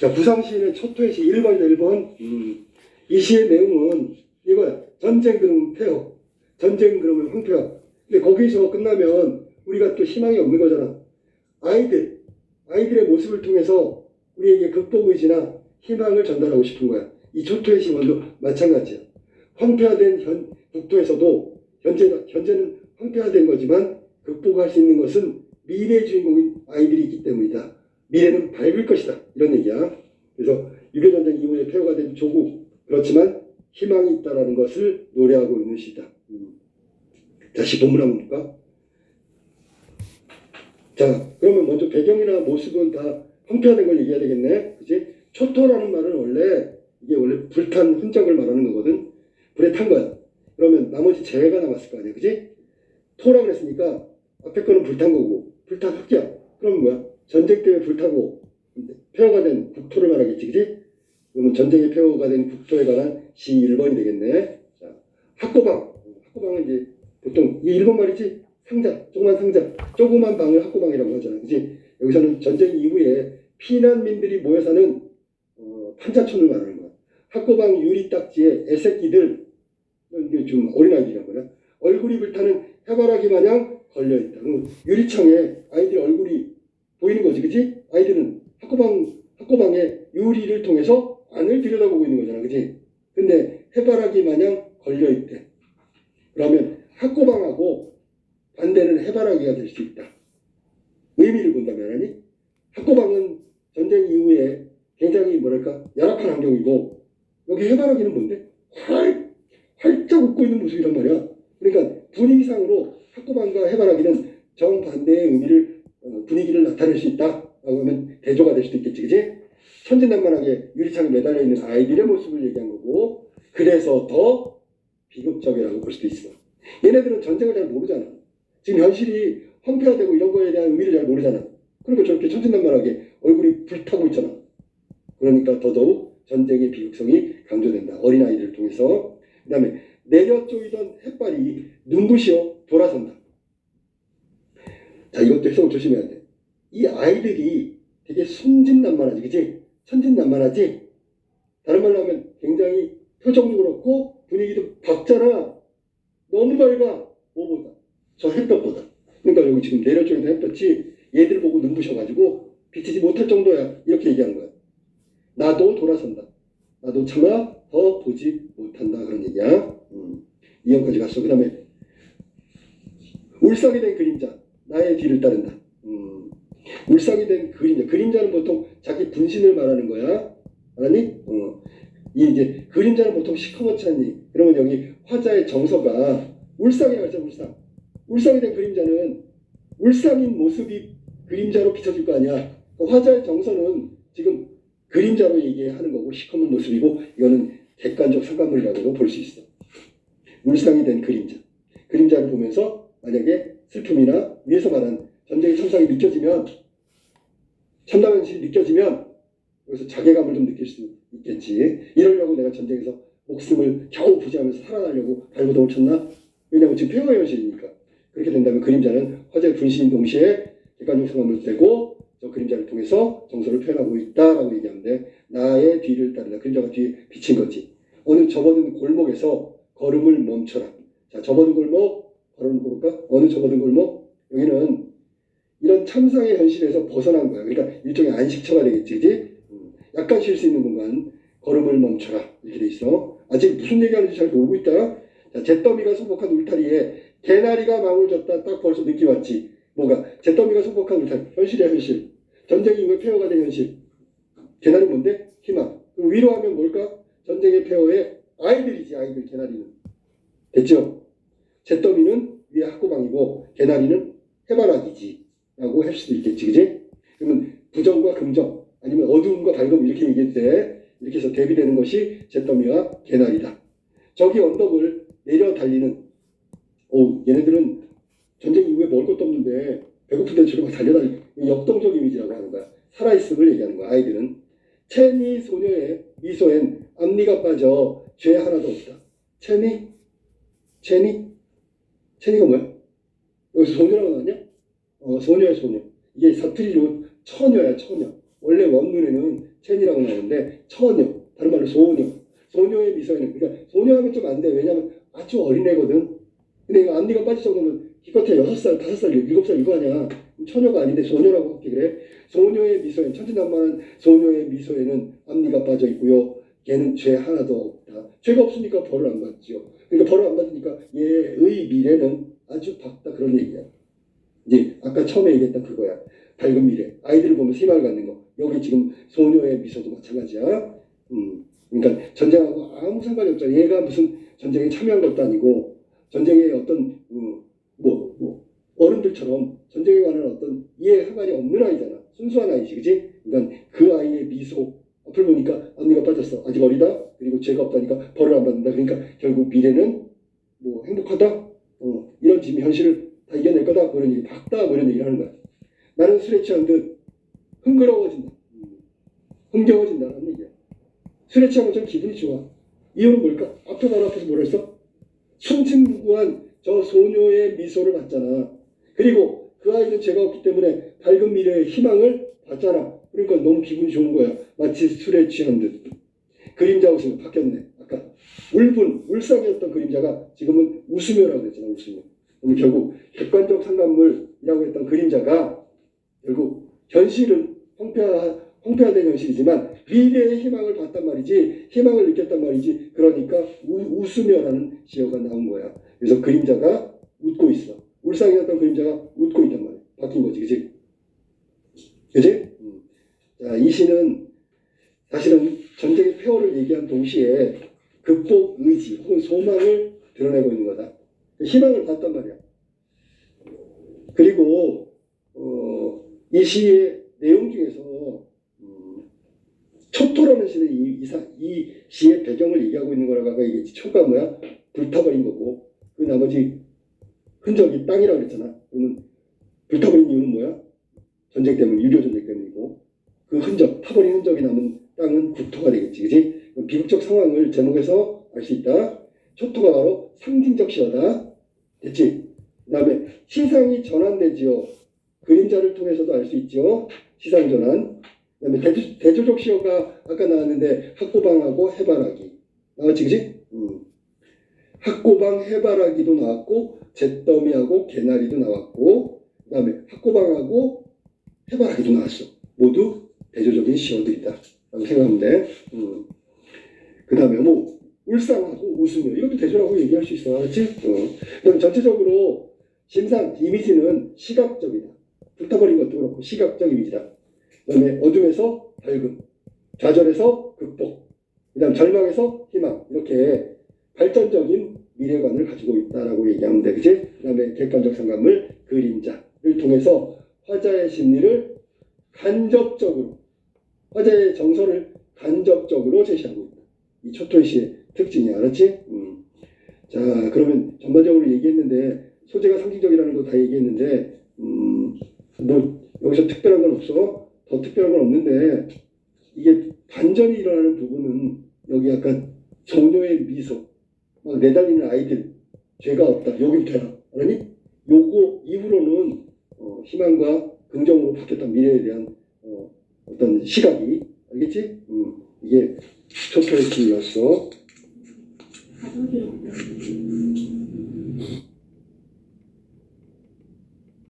자, 부상시인의 초토의 시 1번이다, 1번. 음. 이 시의 내용은 이거야. 전쟁 그러면 폐허. 전쟁 그러면 황폐화. 근데 거기서 끝나면 우리가 또 희망이 없는 거잖아. 아이들, 아이들의 모습을 통해서 우리에게 극복 의지나 희망을 전달하고 싶은 거야. 이 초토의 시원도 마찬가지야. 황폐화된 현, 국토에서도 현재, 현재는 황폐화된 거지만 극복할 수 있는 것은 미래의 주인공인 아이들이 있기 때문이다. 미래는 밝을 것이다. 이런 얘기야. 그래서 유교전쟁 이후에 폐허가 된 조국. 그렇지만 희망이 있다라는 것을 노래하고 있는 시다. 음. 다시 본문 한번 볼까? 자, 그러면 먼저 배경이나 모습은 다 황폐화된 걸 얘기해야 되겠네. 그지? 초토라는 말은 원래 이게 원래 불탄 흔적을 말하는 거거든. 불에 탄 거야. 그러면 나머지 재가 남았을 거 아니야. 그지? 토라 그랬으니까 앞에 거는 불탄 거고 불탄 흙이야. 그럼 뭐야? 전쟁 때문에 불타고 폐허가 된 국토를 말하겠지. 그지? 그러면 전쟁에 폐허가 된 국토에 관한 시 1번이 되겠네. 자, 학고방. 학고방은 이제 보통 이 일본 말이지 상자, 조그만 상자, 조그만 방을 학고방이라고 하잖아. 그지? 여기서는 전쟁 이후에 피난민들이 모여 사는 어, 판자촌을 말하는 거야. 학고방 유리 딱지에 애새끼들, 이게 좀 어린아이들이란 말이야. 얼굴이 불타는 해바라기 마냥 걸려있다. 유리창에 아이들 얼굴이 보이는 거지, 그지? 아이들은 학고방, 학고방에 유리를 통해서 안을 들여다보고 있는 거잖아, 그지? 근데 해바라기 마냥 걸려있대. 그러면 학고방하고 반대는 해바라기가 될 수 있다. 의미를 본다면 아니? 학고방은 전쟁 이후에 굉장히 뭐랄까 열악한 환경이고 여기 해바라기는 뭔데? 활, 활짝 웃고 있는 모습이란 말이야. 그러니까 분위기상으로 학고방과 해바라기는 정반대의 의미를 어, 분위기를 나타낼 수 있다라고 하면 대조가 될 수도 있겠지, 그지? 천진난만하게 유리창에 매달려 있는 아이들의 모습을 얘기한 거고 그래서 더 비극적이라고 볼 수도 있어. 얘네들은 전쟁을 잘 모르잖아. 지금 현실이 황폐화되고 이런 거에 대한 의미를 잘 모르잖아. 그러니까 저렇게 천진난만하게 얼굴이 불타고 있잖아. 그러니까 더더욱 전쟁의 비극성이 강조된다. 어린아이들을 통해서. 그 다음에 내려 쪼이던 햇발이 눈부시어 돌아선다. 자, 이것도 해석을 조심해야 돼. 이 아이들이 되게 순진난만하지, 그치? 천진난만하지? 다른 말로 하면 굉장히 표정도 그렇고 분위기도 밝잖아. 너무 밝아. 뭐보다? 저 햇볕보다. 그러니까 여기 지금 내려 쪼이던 햇볕이 얘들 보고 눈부셔가지고 비치지 못할 정도야. 이렇게 얘기하는 거야. 나도 돌아선다. 나도 차마 더 보지 못한다. 그런 얘기야. 음. 이형까지 갔어. 그 다음에 울상이 된 그림자. 나의 뒤를 따른다. 음. 울상이 된 그림자. 그림자는 보통 자기 분신을 말하는 거야. 알았니? 어. 이 이제 그림자는 보통 시커멓지 않니? 그러면 여기 화자의 정서가 울상이라고 했죠. 울상. 울상이 된 그림자는 울상인 모습이 그림자로 비춰질 거 아니야. 그 화자의 정서는 지금 그림자로 얘기하는 거고 시커먼 모습이고 이거는 객관적 상관물이라고도 볼 수 있어. 울상이 된 그림자. 그림자를 보면서 만약에 슬픔이나 위에서 말한 전쟁의 천상이 느껴지면 참담한 현실이 느껴지면 여기서 자괴감을 좀 느낄 수 있겠지. 이러려고 내가 전쟁에서 목숨을 겨우 부지하면서 살아나려고 발버둥을 쳤나? 왜냐하면 지금 폐허의 현실이니까. 그렇게 된다면 그림자는 화제의 분신인 동시에 객관적 상관물 되고 저 그림자를 통해서 정서를 표현하고 있다라고 얘기하는데 나의 뒤를 따르다 그림자가 뒤에 비친 거지 어느 접어든 골목에서 걸음을 멈춰라 자 접어든 골목 걸음을 볼까 어느 접어든 골목 여기는 이런 참상의 현실에서 벗어난 거야 그러니까 일종의 안식처가 되겠지 그지 음, 약간 쉴 수 있는 공간 걸음을 멈춰라 이렇게 돼 있어 아직 무슨 얘기하는지 잘 모르고 있다 자 잿더미가 소복한 울타리에 개나리가 망을 졌다 딱 벌써 느낌 왔지 뭐가 잿더미가 소복한 울타리 현실이야 현실 전쟁 이후에 폐허가 된 현실. 개나리 뭔데? 희망. 그럼 위로 하면 뭘까? 전쟁의 폐허에 아이들이지, 아이들, 개나리는. 됐죠? 잿더미는 위에 학고방이고, 개나리는 해바라기지. 라고 할 수도 있겠지, 그지? 그러면 부정과 금정, 아니면 어두움과 밝음, 이렇게 얘기할 때, 이렇게 해서 대비되는 것이 잿더미와 개나리다. 저기 언덕을 내려 달리는, 오, 얘네들은 전쟁 이후에 먹을 것도 없는데, 배고픈데 저렇게 막 달려다니는 역동적 이미지라고 하는 거야. 살아있음을 얘기하는 거야, 아이들은. 체니 소녀의 미소엔 앞니가 빠져 죄 하나도 없다. 체니? 체니? 체니가 뭐야? 여기서 소녀라고 나왔냐? 어, 소녀야, 소녀. 이게 사투리로 처녀야, 처녀. 원래 원문에는 첸이라고 나오는데 처녀, 다른 말로 소녀. 소녀의 미소에는 그러니까 소녀하면 좀 안 돼. 왜냐면 아주 어린애거든. 근데 이거 앞니가 빠질 정도면 기껏해 여섯 살, 다섯 살, 일곱 살 이거 아니야. 처녀가 아닌데 소녀라고 하기 그래. 소녀의 미소에 천진난만한 소녀의 미소에는 앞니가 빠져 있고요. 얘는 죄 하나도 없다. 죄가 없으니까 벌을 안 받지요. 그러니까 벌을 안 받으니까 얘의 미래는 아주 밝다 그런 얘기야. 이제 아까 처음에 얘기했던 그거야. 밝은 미래. 아이들을 보면 희망을 갖는 거. 여기 지금 소녀의 미소도 마찬가지야. 음. 그러니까 전쟁하고 아무 상관이 없잖아. 얘가 무슨 전쟁에 참여한 것도 아니고 전쟁에 어떤 음, 뭐, 뭐 어른들처럼 전쟁에 관한 어떤 이해 상관이 없는 아이잖아. 순수한 아이지, 그지? 그러니까 그 아이의 미소 앞을 보니까 언니가 빠졌어. 아직 어리다. 그리고 죄가 없다니까 벌을 안 받는다. 그러니까 결국 미래는 뭐 행복하다. 어, 이런 지금 현실을 다 이겨낼 거다. 뭐 이런 얘기, 박다. 뭐 이런 얘기를 하는 거야. 나는 술에 취한 듯 흥그러워진다. 음, 흥겨워진다는 얘기야. 술에 취하면 좀 기분이 좋아. 이유는 뭘까? 앞에 바로 앞에서 뭐라 했어? 순진무구한 저 소녀의 미소를 봤잖아. 그리고 그 아이는 죄가 없기 때문에 밝은 미래의 희망을 봤잖아. 그러니까 너무 기분이 좋은 거야. 마치 술에 취한 듯. 그림자 웃으면 바뀌었네. 아까 울분, 울상이었던 그림자가 지금은 웃으며라고 그랬잖아. 웃으며. 그럼 결국 객관적 상관물이라고 했던 그림자가 결국 현실은 황폐화, 황폐화된 현실이지만 미래의 희망을 봤단 말이지 희망을 느꼈단 말이지 그러니까 우, 웃으며라는 지어가 나온 거야. 그래서 그림자가 웃고 있어. 울상이었던 그림자가 웃고 있단 말이야. 바뀐 거지, 그지? 그지? 이 시는 사실은 전쟁의 폐허를 얘기한 동시에 극복 의지 혹은 소망을 드러내고 있는 거다. 희망을 봤단 말이야. 그리고 어, 이 시의 내용 중에서 음, 초토라는 시는 이, 이, 사- 이 시의 배경을 얘기하고 있는 거라고 아까 얘기했지. 초가 뭐야? 불타버린 거고 그 나머지 흔적이 땅이라고 그랬잖아. 그러면 불타버린 이유는 뭐야? 전쟁 때문에 유교 전쟁 때문이고 그 흔적 타버린 흔적이 남은 땅은 국토가 되겠지, 그지? 비극적 상황을 제목에서 알 수 있다. 초토가 바로 상징적 시어다. 됐지? 그 다음에 시상이 전환되지요. 그림자를 통해서도 알 수 있죠. 시상 전환. 그 다음에 대조, 대조적 시어가 아까 나왔는데 학고방하고 해바라기 나왔지, 그지? 음. 학고방 해바라기도 나왔고 잿더미하고 개나리도 나왔고 그 다음에 학고방하고 해바라기도 나왔어. 모두 대조적인 시어들이다. 라고 생각하면 돼. 음. 그 다음에 뭐 울상하고 웃으며 이것도 대조라고 얘기할 수 있어. 알았지? 어. 그럼 전체적으로 심상 이미지는 시각적이다. 불타버린 것도 그렇고 시각적 이미지다. 그 다음에 어둠에서 밝음, 좌절에서 극복, 그 다음 절망에서 희망 이렇게 발전적인 미래관을 가지고 있다라고 얘기하면 돼. 그치? 그 다음에 객관적 상관물, 그림자를 통해서 화자의 심리를 간접적으로 화자의 정서를 간접적으로 제시하고 있다. 이 초토의 시의 특징이 알았지? 음. 자 그러면 전반적으로 얘기했는데 소재가 상징적이라는 거 다 얘기했는데 음, 뭐 여기서 특별한 건 없어. 더 특별한 건 없는데 이게 반전이 일어나는 부분은 여기 약간 소녀의 미소 막 내달리는 아이들 죄가 없다 여기부터야 알았니? 요거 이후로는 어, 희망과 긍정으로 바뀌었던 미래에 대한 어, 어떤 시각이? 음, 이게 초